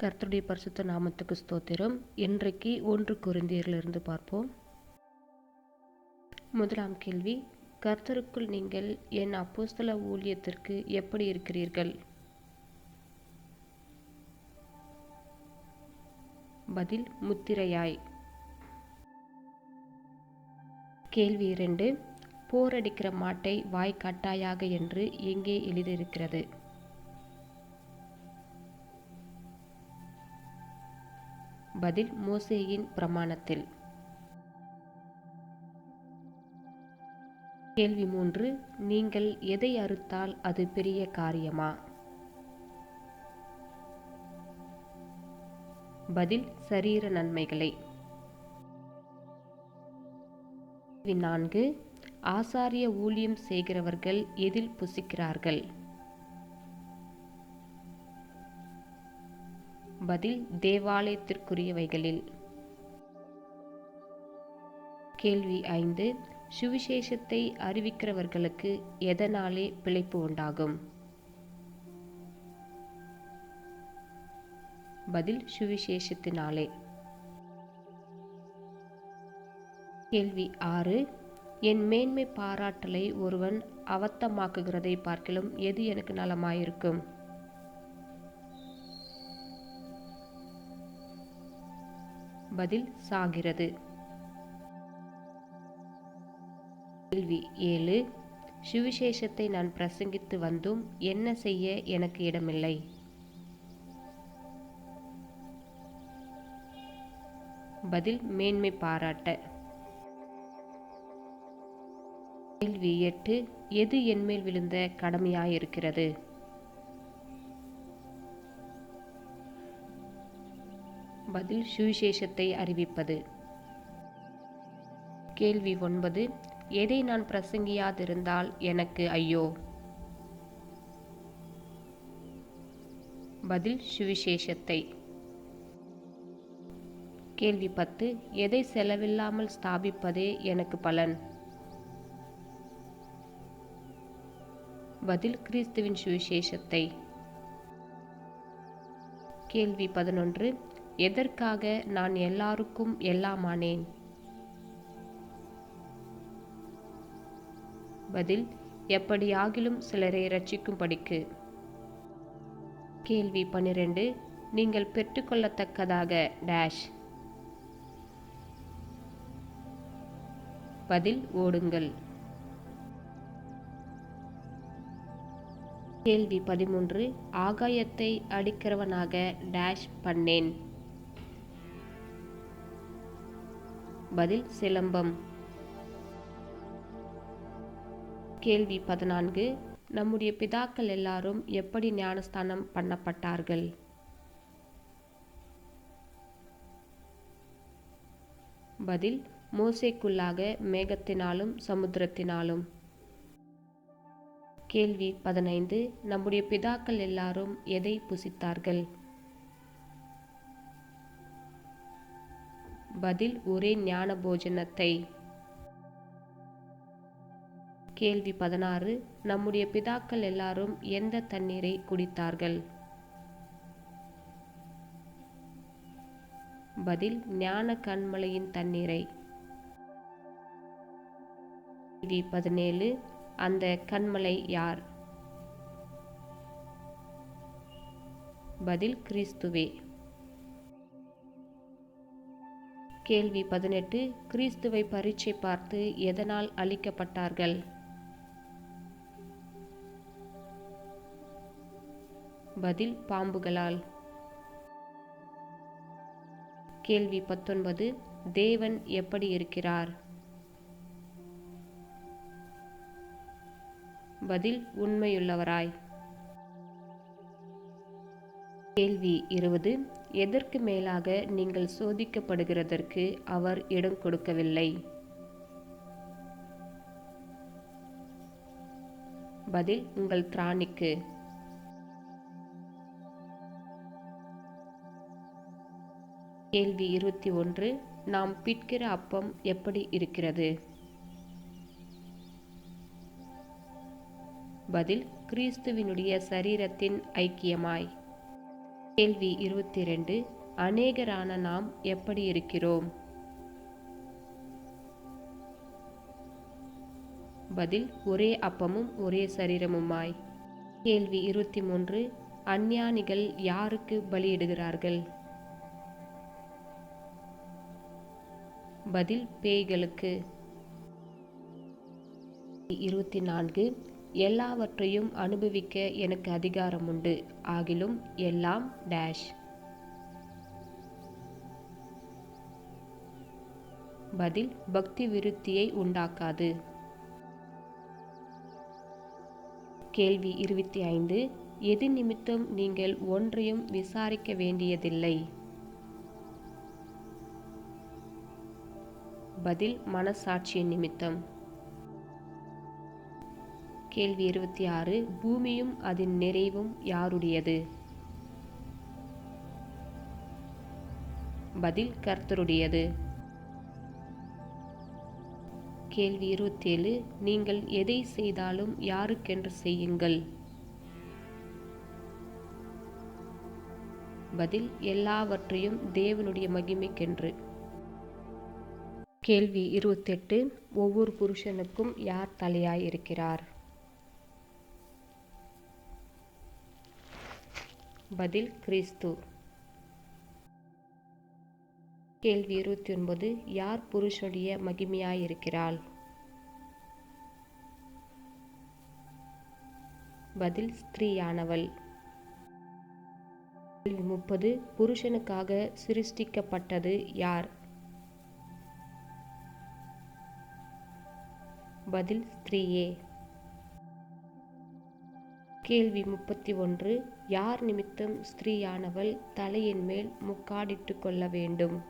கர்த்தருடைய பரிசுத்த நாமத்துக்கு ஸ்தோத்திரம். இன்றைக்கு ஒன்று குருந்தியரிலிருந்து பார்ப்போம். முதலாம் கேள்வி கர்த்தருக்குள் நீங்கள் என் அப்போஸ்தல ஊழியத்திற்கு எப்படி இருக்கிறீர்கள்? பதில் முத்திரையாய். கேள்வி இரண்டு போரடிக்கிற மாட்டை வாய் கட்டாயாக என்று எங்கே எழுதியிருக்கிறது? பதில் மோசேயின் பிரமாணத்தில். கேள்வி மூன்று நீங்கள் எதை அறுத்தால் அது பெரிய காரியமா? பதில் சரீர நன்மைகளை. நான்கு ஆசாரிய ஊழியம் செய்கிறவர்கள் எதில் புசிக்கிறார்கள்? பதில் தேவாலயத்திற்குரியவைகளில். கேள்வி ஐந்து சுவிசேஷத்தை அறிவிக்கிறவர்களுக்கு எதனாலே பிழைப்பு உண்டாகும்? பதில் சுவிசேஷத்தினாலே. கேள்வி ஆறு என் மேன்மை பாராட்டலை ஒருவன் அவத்தமாக்குகிறதை பார்க்கிலும் எது எனக்கு நலமாயிருக்கும்? பதில் சாகிறது. கேள்வி ஏழு. சுவிசேஷத்தை நான் பிரசங்கித்து வந்தும் என்ன செய்ய எனக்கு இடமில்லை? பதில் மேன்மை பாராட்ட. கேள்வி எட்டு. எது என்மேல் விழுந்த கடமையாயிருக்கிறது? பதில் சுவிசேஷத்தை அறிவிப்பது. கேள்வி ஒன்பது எதை நான் பிரசங்கியாதிருந்தால் எனக்கு ஐயோ? பதில் சுவிசேஷத்தை. கேள்வி பத்து எதை செலவில்லாமல் ஸ்தாபிப்பதே எனக்கு பலன்? பதில் கிறிஸ்துவின் சுவிசேஷத்தை. கேள்வி பதினொன்று எதற்காக நான் எல்லாருக்கும் எல்லாமானேன்? பதில் எப்படியாகிலும் சிலரை ரட்சிக்கும்படிக்கு கேள்வி பன்னிரண்டு நீங்கள் பெற்றுக்கொள்ளத்தக்கதாக டேஷ். பதில் ஓடுங்கள். கேள்வி பதிமூன்று ஆகாயத்தை அடிக்கிறவனாக டேஷ் பண்ணேன். பதில் சிலம்பம். கேள்வி பதினான்கு. நம்முடைய பிதாக்கள் எல்லாரும் எப்படி ஞானஸ்தானம் பண்ணப்பட்டார்கள்? பதில் மோசைக்குள்ளாக மேகத்தினாலும் சமுத்திரத்தினாலும். கேள்வி பதினைந்து. நம்முடைய பிதாக்கள் எல்லாரும் எதை புசித்தார்கள்? பதில் ஒரே ஞான போஜனத்தை கேள்வி பதினாறு. நம்முடைய பிதாக்கள் எல்லாரும் எந்த தண்ணீரை குடித்தார்கள்? பதில் ஞான கண்மலையின் தண்ணீரை. கேள்வி பதினேழு. அந்த கண்மலை யார்? பதில் கிறிஸ்துவே. கேள்வி பதினெட்டு கிறிஸ்துவை பரீட்சை பார்த்து எதனால் அழிக்கப்பட்டார்கள்? பதில் பாம்புகளால். கேள்வி பத்தொன்பது தேவன் எப்படி இருக்கிறார்? பதில் உண்மையுள்ளவராய். கேள்வி இருபது எதற்கு மேலாக நீங்கள் சோதிக்கப்படுகிறதற்கு அவர் இடம் கொடுக்கவில்லை? பதில் உங்கள் திராணிக்கு. கேள்வி இருபத்தி ஒன்று நாம் பிட்கிற அப்பம் எப்படி இருக்கிறது? பதில் கிறிஸ்துவினுடைய சரீரத்தின் ஐக்கியமாய். கேள்வி இருபத்தி ரெண்டு அநேகரான நாம் எப்படி இருக்கிறோம்? பதில் ஒரே அப்பமும் ஒரே சரீரமுமாய். கேள்வி இருபத்தி மூன்று அஞ்ஞானிகள் யாருக்கு பலியிடுகிறார்கள்? பதில் பேய்களுக்கு. இருபத்தி நான்கு எல்லாவற்றையும் அனுபவிக்க எனக்கு அதிகாரம் உண்டு ஆகிலும் எல்லாம் டேஷ் பதில் பக்தி விருத்தியை உண்டாக்காது. கேள்வி இருபத்தி ஐந்து. எது நிமித்தம் நீங்கள் ஒன்றையும் விசாரிக்க வேண்டியதில்லை. பதில் மனசாட்சியின் நிமித்தம். கேள்வி இருபத்தி ஆறு பூமியும் அதன் நிறைவும் யாருடையது? பதில் கர்த்தருடையது. கேள்வி இருபத்தேழு நீங்கள் எதை செய்தாலும் யாருக்கென்று செய்யுங்கள்? பதில் எல்லாவற்றையும் தேவனுடைய மகிமைக்கென்று. கேள்வி இருபத்தெட்டு ஒவ்வொரு புருஷனுக்கும் யார் தலையாய் இருக்கிறார் பதில் கிறிஸ்து. கேள்வி இருபத்தி ஒன்பது யார் புருஷனுடைய மகிமையாயிருக்கிறாள்? பதில் ஸ்திரீயானவள். கேள்வி முப்பது புருஷனுக்காக சிருஷ்டிக்கப்பட்டது யார்? பதில் ஸ்திரீயே. கேள்வி முப்பத்தி ஒன்று யார் நிமித்தம் ஸ்திரீயானவள் தலையின் மேல் முக்காடிட்டு கொள்ள வேண்டும்?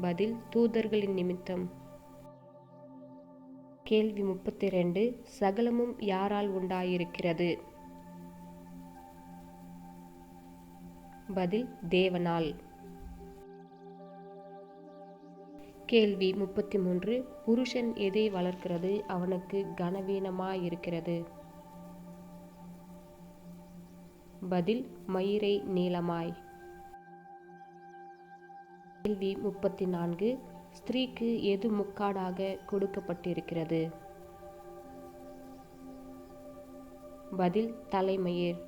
பதில் தூதர்களின் நிமித்தம். கேள்வி முப்பத்தி ரெண்டு சகலமும் யாரால் உண்டாயிருக்கிறது? பதில் தேவனால். கேள்வி முப்பத்தி மூன்று புருஷன் எதை வளர்க்கிறது? அவனுக்கு கனவீனமாயிருக்கிறது. பதில் மயிரை நீளமாய். கேள்வி முப்பத்தி நான்கு ஸ்திரீக்கு எது முக்காடாக கொடுக்கப்பட்டிருக்கிறது? பதில் தலைமயிர்.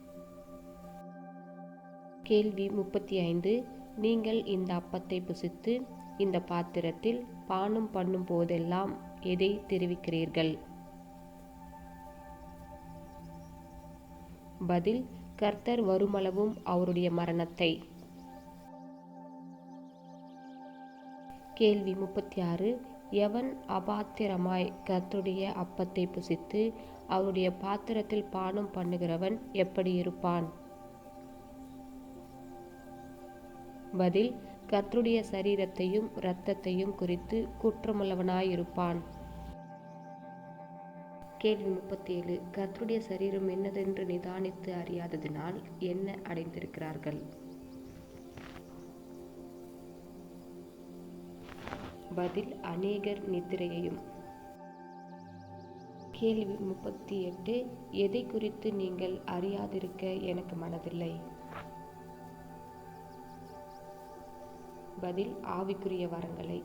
கேள்வி முப்பத்தி ஐந்து நீங்கள் இந்த அப்பத்தை புசித்து இந்த பாத்திரத்தில் பானம் பண்ணும் போதெல்லாம் எதை தெரிவிக்கிறீர்கள்? பதில் கர்த்தர் வருமளவும் அவருடைய மரணத்தை. கேள்வி முப்பத்தி ஆறு எவன் அபாத்திரமாய் கர்த்தருடைய அப்பத்தை புசித்து அவருடைய பாத்திரத்தில் பானம் பண்ணுகிறவன் எப்படி இருப்பான்? பதில் கர்த்தருடைய சரீரத்தையும் இரத்தத்தையும் குறித்து குற்றமுள்ளவனாயிருப்பான் கேள்வி முப்பத்தி ஏழு கர்த்தருடைய சரீரம் என்னதென்று நிதானித்து அறியாததினால் என்ன அடைந்திருக்கிறார்கள்? பதில் அநேகர் நித்திரையையும். கேள்வி முப்பத்தி எட்டு எதை குறித்து நீங்கள் அறியாதிருக்க எனக்கு மனதில்லை? பதில் ஆவிக்குரிய வரங்களை.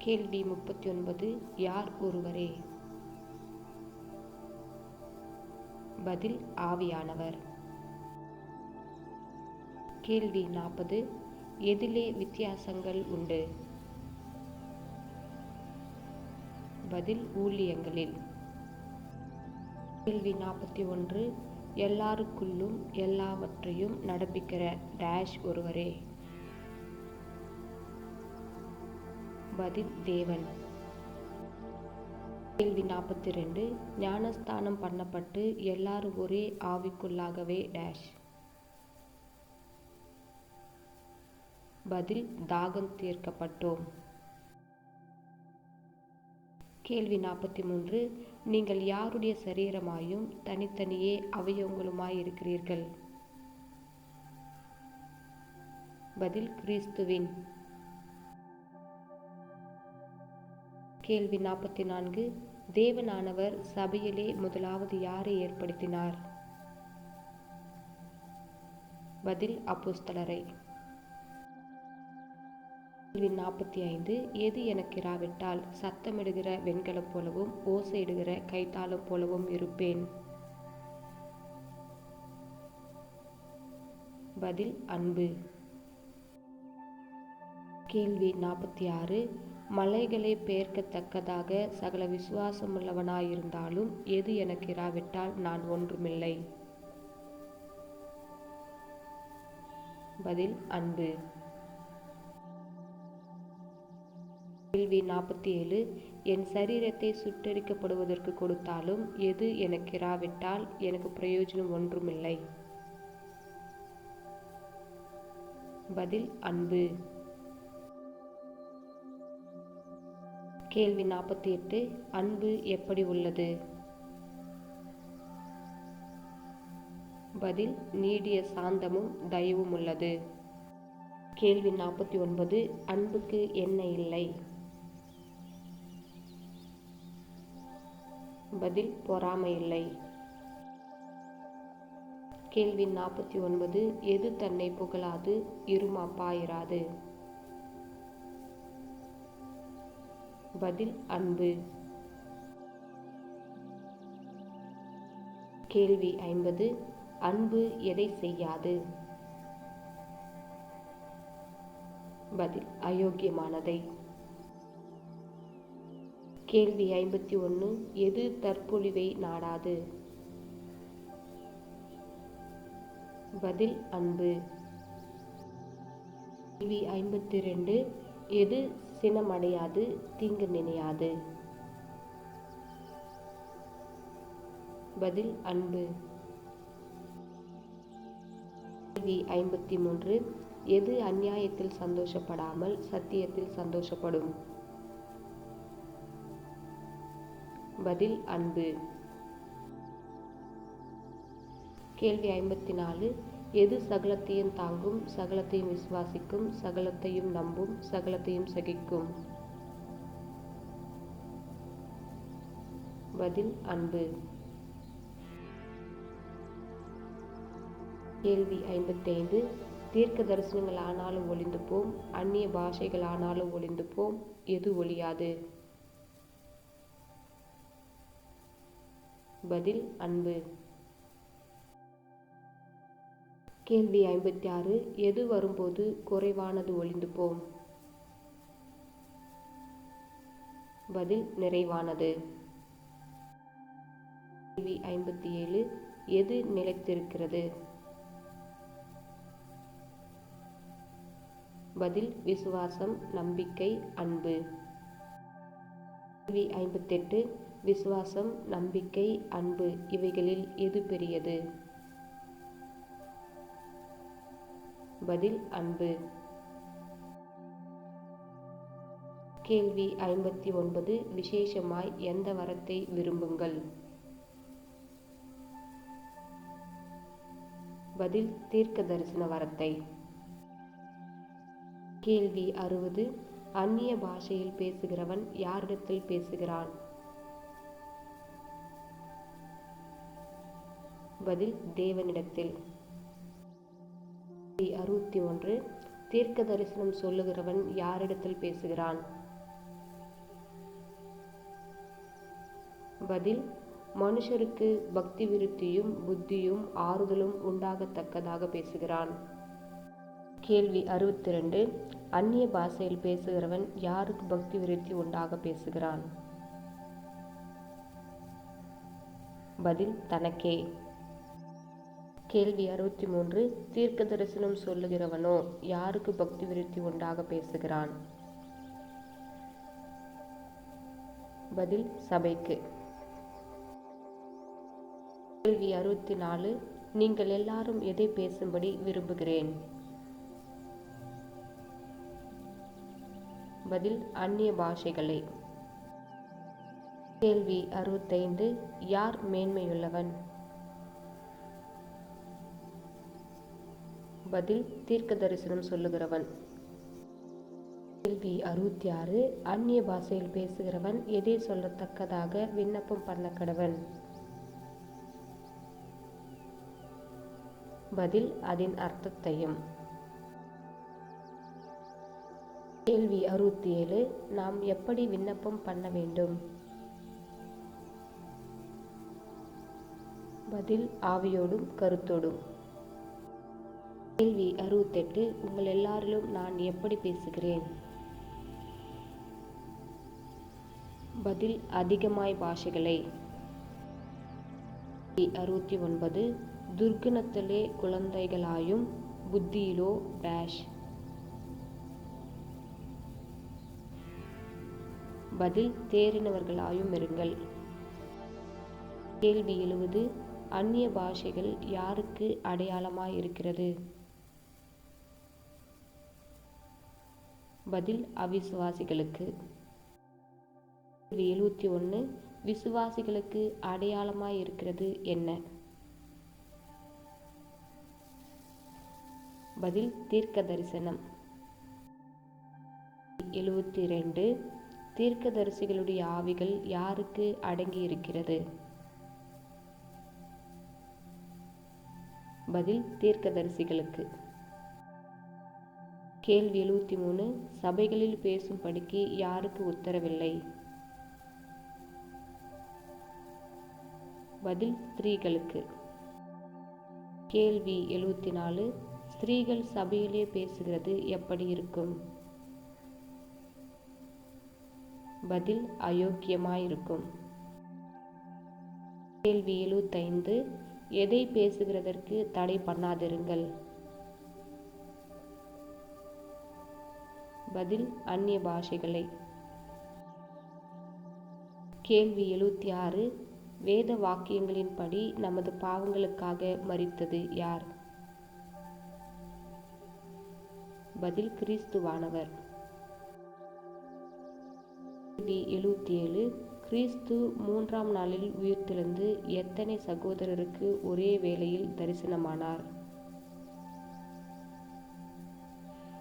கேள்வி முப்பத்தி ஒன்பது யார் ஒருவரே? பதில் ஆவியானவர். கேள்வி நாற்பது எதிலே வித்தியாசங்கள் உண்டு? பதில் ஊழியங்களில். கேள்வி நாற்பத்தி ஒன்று எல்லாருக்குள்ளும் எல்லாவற்றையும் நடப்பிக்கிற டேஷ் ஒருவரே. பதில் தேவன். கேள்வி நாற்பத்தி ரெண்டு ஞானஸ்தானம் பண்ணப்பட்டு எல்லாரும் ஒரே ஆவிக்குள்ளாகவே டேஷ் பதில் தாகம் தீர்க்கப்பட்டோம். கேள்வி நாற்பத்தி மூன்று நீங்கள் யாருடைய சரீரமாயும் தனித்தனியே அவயவங்களுமாய் இருக்கிறீர்கள்? பதில் கிறிஸ்துவின். கேள்வி நாற்பத்தி நான்கு தேவனானவர் சபையிலே முதலாவது யாரை ஏற்படுத்தினார்? பதில் அப்போஸ்தலரை. கேள்வி நாற்பத்தி ஐந்து எது எனக்கு இராவிட்டால் சத்தமிடுகிற வெண்கலம் போலவும் ஓசையிடுகிற கைத்தாளம் போலவும் இருப்பேன்? பதில் அன்பு. கேள்வி நாற்பத்தி ஆறு மலைகளை பெயர்க்கத்தக்கதாக சகல விசுவாசமுள்ளவனாயிருந்தாலும் எது எனக்கு இராவிட்டால் நான் ஒன்றுமில்லை. பதில் அன்பு. கேள்வி நாற்பத்தி ஏழு என் சரீரத்தை சுட்டரிக்கப்படுவதற்கு கொடுத்தாலும் எது எனக்கு இராவிட்டால் எனக்கு பிரயோஜனம் ஒன்றுமில்லை. பதில் அன்பு. கேள்வி நாற்பத்தி எட்டு அன்பு எப்படி உள்ளது? பதில் நீடிய சாந்தமும் தயவும் உள்ளது. கேள்வி நாற்பத்தி ஒன்பது அன்புக்கு என்ன இல்லை? பதில் பொறாமை இல்லை. கேள்வி நாற்பத்தி ஒன்பது எது தன்னை புகழாது இருமாப்பாயிராது பதில் அன்பு. கேள்வி ஐம்பது அன்பு எதை செய்யாது? பதில் அயோக்கியமானதை. கேள்வி ஐம்பத்தி ஒன்று எது தற்பொழிவை நாடாது? பதில் அன்பு. கேள்வி ஐம்பத்தி ரெண்டு எது சினமடையாது தீங்கு நினையாது. பதில் அன்பு. கேள்வி ஐம்பத்தி மூன்று எது அநியாயத்தில் சந்தோஷப்படாமல் சத்தியத்தில் சந்தோஷப்படும்? பதில் அன்பு. கேள்வி ஐம்பத்தி நாலு எது சகலத்தையும் தாங்கும் சகலத்தையும் விசுவாசிக்கும் சகலத்தையும் நம்பும் சகலத்தையும் சகிக்கும்? பதில் அன்பு. கேள்வி ஐம்பத்தைந்து. தீர்க்க தரிசனங்கள் ஆனாலும் ஒளிந்து போம் அந்நிய பாஷைகள் ஆனாலும் ஒளிந்து போம் எது ஒழியாது பதில் அன்பு. கேள்வி ஐம்பத்தி ஆறு எது வரும்போது குறைவானது ஒளிந்து போம் பதில் நிறைவானது. கேள்வி ஐம்பத்தி ஏழு எது நிலைத்திருக்கிறது? பதில் விசுவாசம் நம்பிக்கை அன்பு. கேள்வி ஐம்பத்தெட்டு விசுவாசம் நம்பிக்கை அன்பு இவைகளில் எது பெரியது? பதில் அன்பு. கேள்வி ஐம்பத்தி ஒன்பது விசேஷமாய் எந்த வரத்தை விரும்புங்கள்? பதில் தீர்க்க தரிசன வரத்தை. கேள்வி அறுபது அந்நிய பாஷையில் பேசுகிறவன் யாரிடத்தில் பேசுகிறான்? பதில் தேவனிடத்தில். அறுபத்தி ஒன்று தீர்க்க தரிசனம் சொல்லுகிறவன் யாரிடத்தில் பேசுகிறான்? பதில் மனுஷருக்கு பக்தி விருத்தியும் புத்தியும் ஆறுதலும் உண்டாகத்தக்கதாக பேசுகிறான். கேள்வி அறுபத்தி ரெண்டு அந்நிய பாஷையில் பேசுகிறவன் யாருக்கு பக்தி விருத்தி உண்டாக பேசுகிறான்? பதில் தனக்கே. கேள்வி அறுபத்தி மூன்று தீர்க்க தரிசனம் சொல்லுகிறவனோ யாருக்கு பக்தி விருத்தி உண்டாக பேசுகிறான்? பதில் சபைக்கு. கேள்வி அறுபத்தி நாலு நீங்கள் எல்லாரும் எதை பேசும்படி விரும்புகிறேன்? பதில் அந்நிய பாஷைகளை. கேள்வி அறுபத்தைந்து யார் மேன்மையுள்ளவன்? பதில் தீர்க்க தரிசனம் சொல்லுகிறவன். கேள்வி அறுபத்தி ஆறு அந்நிய பாஷையில் பேசுகிறவன் எதை சொல்லத்தக்கதாக விண்ணப்பம் பண்ண கடவன்? பதில் அதன் அர்த்தத்தையும். கேள்வி அறுபத்தி ஏழு நாம் எப்படி விண்ணப்பம் பண்ண வேண்டும்? பதில் ஆவியோடும் கருத்தோடும். கேள்வி அறுபத்தெட்டு உங்கள் எல்லாரிலும் நான் எப்படி பேசுகிறேன்? பதில் அதிகமாய் பாஷைகளை. அறுபத்தி ஒன்பது துர்க்குணத்திலே குழந்தைகளாயும் புத்தியிலோ டேஷ் பதில் தேறினவர்களாயும் இருங்கள். கேள்வி எழுவது அந்நிய பாஷைகள் யாருக்கு அடையாளமாய் இருக்கிறது? பதில் அவிசுவாசிகளுக்கு. எழுபத்தி ஒன்று விசுவாசிகளுக்கு அடையாளமாய் இருக்கிறது என்ன? பதில் தீர்க்க தரிசனம் எழுபத்தி ரெண்டு தீர்க்கதரிசிகளுடைய ஆவிகள் யாருக்கு அடங்கி இருக்கிறது பதில் தீர்க்கதரிசிகளுக்கு. கேள்வி எழுபத்தி மூணு சபைகளில் பேசும்படிக்கு யாருக்கு உத்தரவில்லை? பதில் ஸ்திரீகளுக்கு. கேள்வி எழுபத்தி நாலு ஸ்திரீகள் சபையிலே பேசுகிறது எப்படி இருக்கும்? பதில் அயோக்கியமாயிருக்கும். கேள்வி எழுபத்தைந்து எதை பேசுகிறதற்கு தடை பண்ணாதிருங்கள்? பதில் அந்நிய பாஷைகளை. கேள்வி எழுபத்தி ஆறு வேத வாக்கியங்களின்படி நமது பாவங்களுக்காக மறித்தது யார்? பதில் கிறிஸ்துவானவர். கேள்வி எழுபத்தி ஏழு கிறிஸ்து மூன்றாம் நாளில் உயிர்த்தெழுந்து எத்தனை சகோதரருக்கு ஒரே வேளையில் தரிசனமானார்?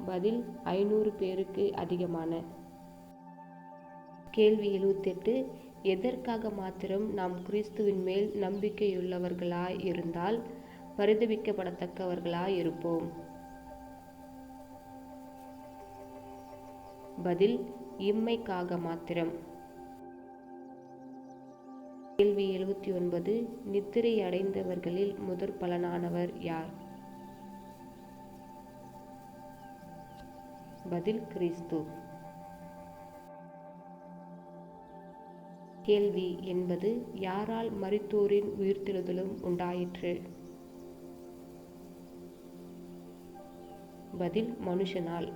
பதில் ஐநூறு பேருக்கு அதிகமான. கேள்வி எழுபத்தெட்டு எதற்காக மாத்திரம் நாம் கிறிஸ்துவின் மேல் நம்பிக்கையுள்ளவர்களாய் இருந்தால் பரிதவிக்கப்படத்தக்கவர்களாய் இருப்போம்? பதில் இம்மைக்காக மாத்திரம். கேள்வி எழுபத்தி ஒன்பது நித்திரை அடைந்தவர்களில் முதற் பலனானவர் யார்? பதில் கிறிஸ்து. கேள்வி என்பது யாரால் மருத்துவரின் உயிர்த்தெழுதலும் உண்டாயிற்று? பதில் மனுஷனால்.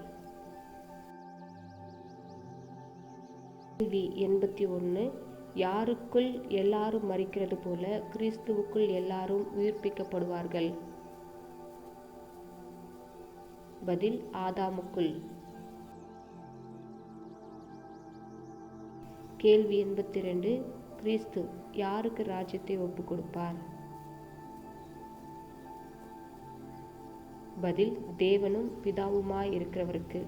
கேள்வி எண்பத்தி ஒன்று யாருக்குள் எல்லாரும் மறிக்கிறது போல கிறிஸ்துவுக்குள் எல்லாரும் உயிர்ப்பிக்கப்படுவார்கள்? பதில் ஆதாமுக்குள். கேள்வி எண்பத்தி ரெண்டு கிறிஸ்து யாருக்கு ராஜ்யத்தை ஒப்பு கொடுப்பார் பதில் தேவனும் பிதாவுமாய் இருக்கிறவருக்கு.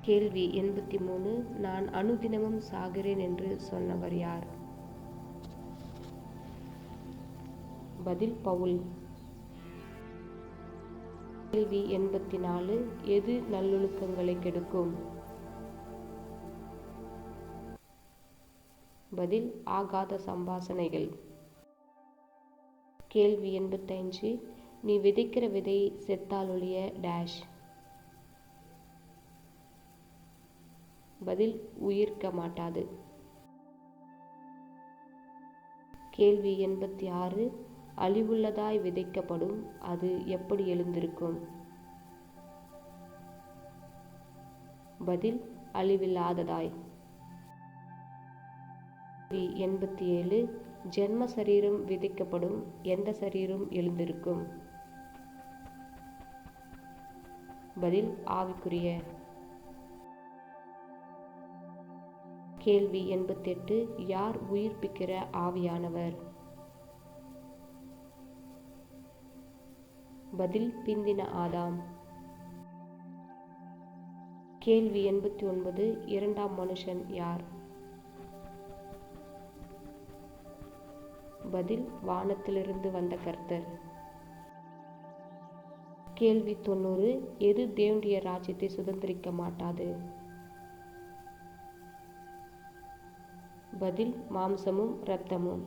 கேள்வி எண்பத்தி மூணு நான் அனுதினமும் சாகிறேன் என்று சொன்னவர் யார்? பதில் பவுல். கேள்வி எண்பத்தி நாலு எது நல்லொழுக்கங்களை கெடுக்கும்? பதில் ஆகாத சம்பாசனைகள். கேள்வி எண்பத்தஞ்சு நீ விதைக்கிற விதை செத்தாலொழிய டேஷ் பதில் உயிர்க்க மாட்டாது. கேள்வி எண்பத்தி ஆறு அழிவுள்ளதாய் விதைக்கப்படும் அது எப்படி எழுந்திருக்கும்? பதில் அழிவில்லாததாய். எண்பத்தி ஏழு ஜென்ம சரீரம் விதைக்கப்படும் எந்த சரீரம் எழுந்திருக்கும்? பதில் ஆவிக்குரிய. கேள்வி எண்பத்தெட்டு யார் உயிர்ப்பிக்கிற ஆவியானவர்? பதில் பிந்தின ஆதாம். கேள்வி எண்பத்தி ஒன்பது இரண்டாம் மனுஷன் யார்? பதில் வானத்திலிருந்து வந்த கர்த்தர். கேள்வி தொண்ணூறு எது தேவனுடைய ராஜ்யத்தை சுதந்திரிக்க மாட்டாது? பதில் மாம்சமும் இரத்தமும்.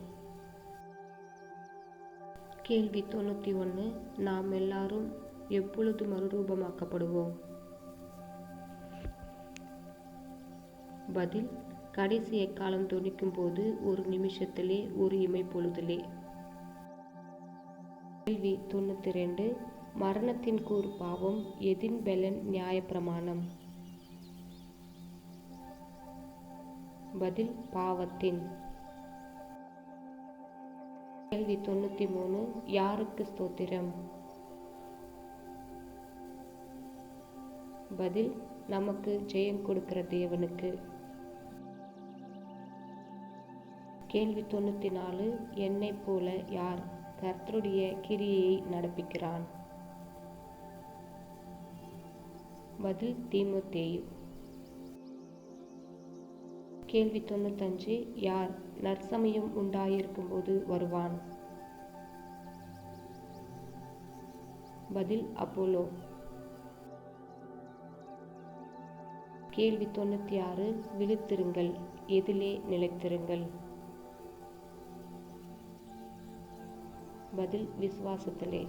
கேள்வி தொண்ணூற்றி ஒன்று நாம் எல்லாரும் எப்பொழுது மறுரூபமாக்கப்படுவோம்? பதில் கடைசி எக்காலம் துணிக்கும் போது ஒரு நிமிஷத்திலே ஒரு இமை பொழுதிலே. கேள்வி தொண்ணூற்றி ரெண்டு. மரணத்தின் கூறு பாவம் எதின் பெலன் நியாயப்பிரமாணம்? பதில் பாவத்தின். கேள்வி தொண்ணூற்றி மூணு. யாருக்கு ஸ்தோத்திரம்? பதில் நமக்கு ஜெயம் கொடுக்கிற தேவனுக்கு. கேள்வி தொண்ணூற்றி நாலு என்னை போல யார் கர்த்தருடைய கிரியையை நடப்பிக்கிறான்? பதில் தீமுத்தேயு. கேள்வி தொண்ணூத்தஞ்சு யார் நற்சமயம் உண்டாயிருக்கும்போது வருவான்? பதில் அப்போலோ. கேள்வி தொண்ணூற்றி ஆறு விழித்திருங்கள் எதிலே நிலைத்திருங்கள். பதில் விசுவாசத்திலே.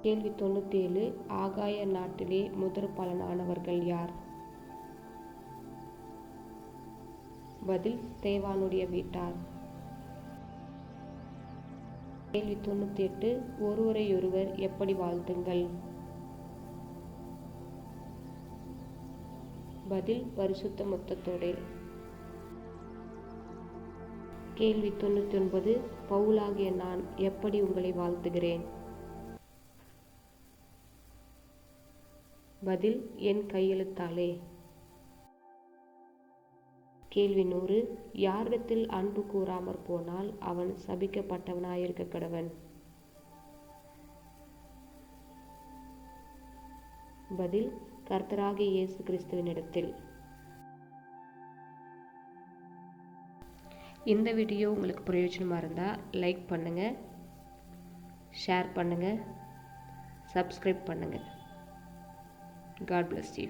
கேள்வி தொண்ணூத்தேழு ஆகாய நாட்டிலே முதற் பலனானவர்கள் யார்? பதில் தேவானுடைய வீட்டார். கேள்வி தொண்ணூற்றி எட்டு ஒருவரையொருவர் எப்படி வாழ்த்துங்கள்? பதில் பரிசுத்த மொத்தத்தோடே. கேள்வி தொண்ணூற்றி ஒன்பது பவுலாகிய நான் எப்படி உங்களை வாழ்த்துகிறேன்? பதில் என் கையெழுத்தாலே. கேள்வி நூறு யாரிடத்தில் அன்பு கூறாமற் போனால் அவன் சபிக்கப்பட்டவனாயிருக்க கடவன்? பதில் கர்த்தராகிய இயேசு கிறிஸ்துவினிடத்தில். இந்த வீடியோ உங்களுக்கு பிரயோஜனமாக இருந்தால் லைக் பண்ணுங்கள் ஷேர் பண்ணுங்கள் சப்ஸ்கிரைப் பண்ணுங்கள் காட் பிளஸ் யூ